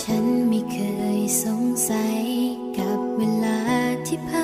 ฉันไม่เคยสงสัยกับเวลาที่ผ่าน